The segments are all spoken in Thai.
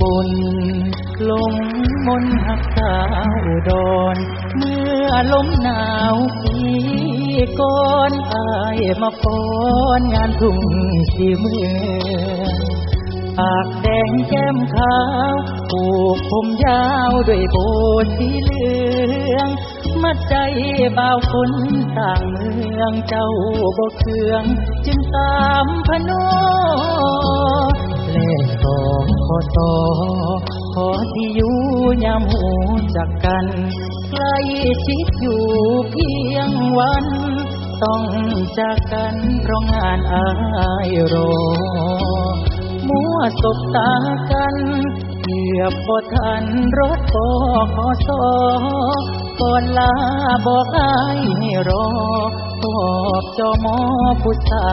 บนลงมนหักสาวดอุดรเมื่อลมหนาวปีก่อนอายมาฟ้อนงานทุ่งสีเมืองปากแดงแก้มขาวผูกผมยาวด้วยโบสีเหลืองมัดใจบ่าวคนต่างเมืองเจ้าบ่เคือง จึงตามพนอ เล่นต่อขอต่อขอที่อยู่ยามหูจักกันใกล้ชิดอยู่เพียงวัน ต้องจากกันเพราะงานอายรอ มัวสบตากันเกือบบ่ทันรถปอขอสอก่อนลาบอกอายให้รอตอบจอมอผู้สา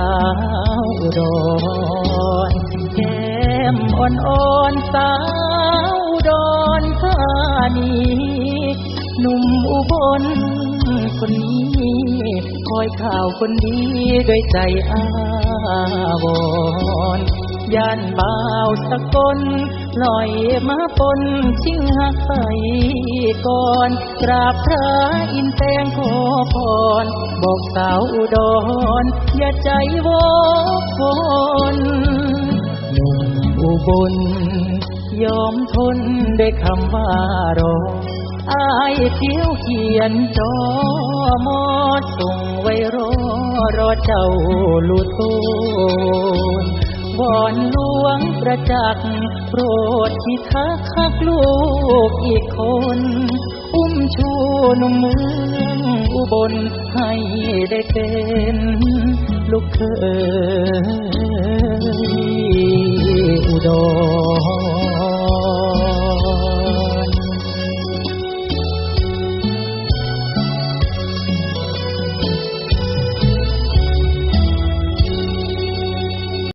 วดอน มอ่อนอ่อนสาวดอนธานีหนุ่มอุบลคนนี้คอยข่าวคนดีด้วยใจอาวรณ์ย่านบ่าวสะกลลอยมาปนชิงหักไปก่อนกราบพระอินแตงขอพรบอกสาวอุดรอย่าใจวอก บลยอมทนได้คำว่ารออายเที่ยวเขียนจอมอส่งไว้รอ รอเจ้าลูตูนวอนหลวงประจักษ์โปรดที่ทักคักลูกอีกคน อุ้มชูนุ่มเมืองอุบลให้ได้เป็น ลูกเคย 哟